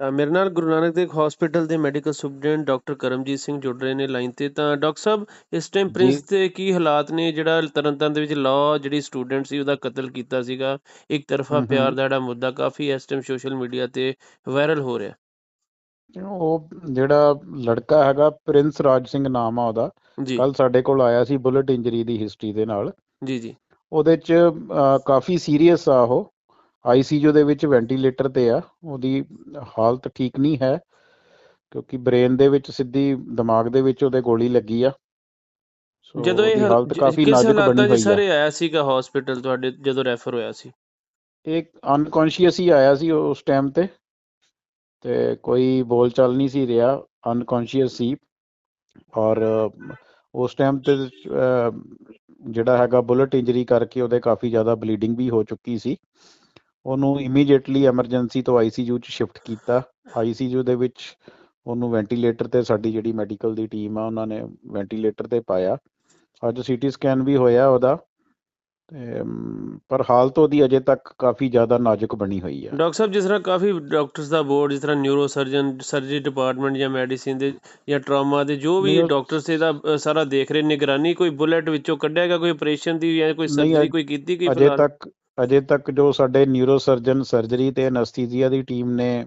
ਮੇਰੇ ਨਾਲ ਗੁਰੂ ਨਾਨਕ ਦੇਵ ਹਸਪੀਟਲ ਦੇ medical superintendent doctor Karamjit Singh ਜੁੜ ਰਹੇ ਨੇ ਲਾਈਨ ਤੇ। ਤਾਂ ਡਾਕਟਰ ਸਾਹਿਬ ਇਸ ਟਾਈਮ ਪ੍ਰਿੰਸ ਦੇ ਕੀ ਹਾਲਾਤ ਨੇ? ਜਿਹੜਾ ਤਰਨਤਾਰਨ ਦੇ ਵਿੱਚ ਲਾਅ ਜਿਹੜੀ ਸਟੂਡੈਂਟ ਸੀ ਉਹਦਾ ਕਤਲ ਕੀਤਾ ਸੀਗਾ। ਇੱਕ ਤਰਫਾ ਪਿਆਰ ਦਾ ਜਿਹੜਾ ਮੁੱਦਾ ਕਾਫੀ ਇਸ ਟਾਈਮ ਸੋਸ਼ਲ ਮੀਡੀਆ ਤੇ ਵਾਇਰਲ ਹੋ ਰਿਹਾ। ਉਹ ਜਿਹੜਾ ਲੜਕਾ ਹੈਗਾ ਪ੍ਰਿੰਸ ਰਾਜ ਸਿੰਘ ਨਾਮ ਆ ਉਹਦਾ। ਕੱਲ ਸਾਡੇ ਕੋਲ ਆਇਆ ਸੀ ਬੁਲਟ ਇੰਜਰੀ ਦੀ ਹਿਸਟਰੀ ਦੇ ਨਾਲ। ਜੀ ਜੀ। ਉਹਦੇ ਚ ਕਾਫੀ ਸੀਰੀਅਸ ਆ ਉਹ। ਆਈਸੀਯੂ ਦੇ ਵਿੱਚ ਵੈਂਟੀਲੇਟਰ ਤੇ ਆ ਉਹਦੀ ਹਾਲਤ ਠੀਕ ਨਹੀਂ ਹੈ ਕਿਉਂਕਿ ਬ੍ਰੇਨ ਦੇ ਵਿੱਚ ਸਿੱਧੀ ਦਿਮਾਗ ਦੇ ਵਿੱਚ ਉਹਦੇ ਗੋਲੀ ਲੱਗੀ ਆ। ਜਦੋਂ ਇਹ ਹਾਲਤ ਕਾਫੀ ਨਾਜ਼ੁਕ ਬਣੀ ਹੋਈ ਸਰ ਆ ਇਹ ਆਇਆ ਸੀਗਾ ਹਸਪੀਟਲ ਤੁਹਾਡੇ ਜਦੋਂ ਰੈਫਰ ਹੋਇਆ ਸੀ? ਇਹ ਅਨਕੌਂਸ਼ੀਅਸ ਹੀ ਆਇਆ ਸੀ ਉਸ ਟਾਈਮ ਤੇ ਤੇ ਕੋਈ ਬੋਲ ਚਾਲ ਨਹੀਂ ਸੀ ਰਿਹਾ ਅਨਕੌਂਸ਼ੀਅਸ ਸੀ। ਔਰ ਉਸ ਟਾਈਮ ਤੇ ਜਿਹੜਾ ਹੈਗਾ ਬੁਲਟ ਇੰਜਰੀ ਕਰਕੇ ਉਹਦੇ ਕਾਫੀ ਜ਼ਿਆਦਾ ਬਲੀਡਿੰਗ ਵੀ ਹੋ ਚੁੱਕੀ ਸੀ। ਉਹਨੂੰ ਇਮੀਡੀਏਟਲੀ ਐਮਰਜੈਂਸੀ ਤੋਂ ਆਈਸੀਯੂ ਚ ਸ਼ਿਫਟ ਕੀਤਾ। ਆਈਸੀਯੂ ਦੇ ਵਿੱਚ ਉਹਨੂੰ ਵੈਂਟੀਲੇਟਰ ਤੇ ਸਾਡੀ ਜਿਹੜੀ ਮੈਡੀਕਲ ਦੀ ਟੀਮ ਆ ਉਹਨਾਂ ਨੇ ਵੈਂਟੀਲੇਟਰ ਤੇ ਪਾਇਆ। ਅੱਜ ਸੀਟੀ ਸਕੈਨ ਵੀ ਹੋਇਆ ਉਹਦਾ। ਪਰ ਹਾਲਤ ਉਹਦੀ ਅਜੇ ਤੱਕ ਕਾਫੀ ਜ਼ਿਆਦਾ ਨਾਜ਼ੁਕ ਬਣੀ ਹੋਈ ਹੈ ਡਾਕਟਰ ਸਾਹਿਬ ਜਿਸ ਤਰ੍ਹਾਂ ਕਾਫੀ ਡਾਕਟਰਸ ਦਾ ਬੋਰਡ ਜਿਸ ਤਰ੍ਹਾਂ ਨਿਊਰੋ ਸਰਜਨ ਸਰਜਰੀ ਡਿਪਾਰਟਮੈਂਟ ਜਾਂ ਮੈਡੀਸਿਨ ਦੇ ਜਾਂ ਟਰਾਮਾ ਦੇ ਜੋ ਵੀ ਡਾਕਟਰਸ ਇਹਦਾ ਸਾਰਾ ਦੇਖ ਰਹੇ ਨਿਗਰਾਨੀ ਕੋਈ ਬੁਲੇਟ ਵਿੱਚੋਂ ਕੱਢਿਆ ਗਿਆ ਕੋਈ ਆਪਰੇਸ਼ਨ ਦੀ ਜਾਂ ਕੋਈ ਸਰਜਰੀ ਕੋਈ ਕੀਤੀ ਗਈ ਅਜੇ ਤੱਕ ਅਜੇ ਤੱਕ ਜੋ ਸਾਡੇ ਨਿਊਰੋ ਸਰਜਰੀ ਤੇ ਐਨਸਥੀਸੀਆ ਦੀ ਟੀਮ ਨੇ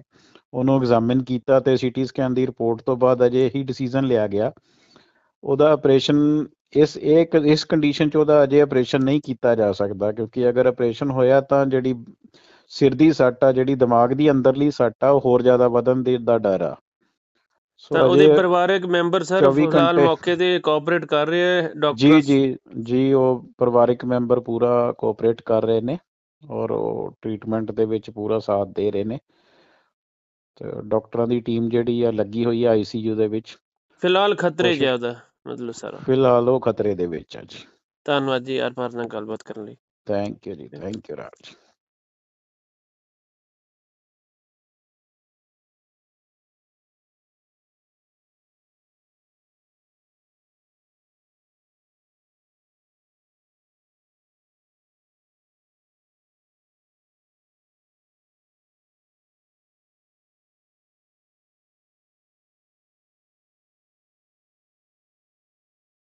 ਉਹਨੂੰ ਐਗਜ਼ਾਮਿਨ ਕੀਤਾ ਤੇ ਸੀਟੀ ਸਕੈਨ ਦੀ ਰਿਪੋਰਟ ਤੋਂ ਬਾਅਦ ਅਜੇ ਇਹੀ ਡਿਸੀਜਨ ਲਿਆ ਗਿਆ। ਉਹਦਾ ਆਪਰੇਸ਼ਨ ਇਸ, ਇਹ ਇਸ ਕੰਡੀਸ਼ਨ 'ਚ ਉਹਦਾ ਅਜੇ ਆਪਰੇਸ਼ਨ ਨਹੀਂ ਕੀਤਾ ਜਾ ਸਕਦਾ ਕਿਉਂਕਿ ਅਗਰ ਆਪਰੇਸ਼ਨ ਹੋਇਆ ਤਾਂ ਜਿਹੜੀ ਸਿਰ ਦੀ ਸੱਟ ਆ, ਜਿਹੜੀ ਦਿਮਾਗ ਦੀ ਅੰਦਰਲੀ ਸੱਟ ਆ, ਉਹ ਹੋਰ ਜ਼ਿਆਦਾ ਵਧਣ ਦੇ, ਦਾ ਡਰ ਆ। ਤਾਂ ਉਹਦੇ ਪਰਿਵਾਰਕ ਮੈਂਬਰ ਸਰ 24 ਫਿਲਹਾਲ ਮੌਕੇ ਤੇ ਕੋਆਪਰੇਟ ਕਰ ਰਹੇ ਹੈ ਜੀ ਡਾਕਟਰਸ ਜੀ ਜੀ ਉਹ ਪਰਿਵਾਰਿਕ ਮੈਂਬਰ ਪੂਰਾ ਕੋਆਪਰੇਟ ਕਰ ਰਹੇ ਨੇ ਔਰ ਉਹ ਟ੍ਰੀਟਮੈਂਟ ਦੇ ਵਿੱਚ ਪੂਰਾ ਸਾਥ ਦੇ ਰਹੇ ਨੇ। ਤੇ ਡਾਕਟਰਾਂ ਦੀ ਟੀਮ ਜਿਹੜੀ ਆ ਲੱਗੀ ਹੋਈ ਆ ਆਈਸੀਯੂ ਦੇ ਵਿੱਚ। ਫਿਲਹਾਲ ਖਤਰੇ ਜ਼ਿਆਦਾ ਮਤਲਬ ਸਾਰਾ। ਫਿਲਹਾਲ ਉਹ ਖਤਰੇ ਦੇ ਵਿੱਚ ਆ ਜੀ। ਧੰਨਵਾਦ ਜੀ ਯਾਰ ਪਾਰ ਨਾਲ ਗੱਲਬਾਤ ਕਰਨ ਲਈ। Thank you ji thank you Raj.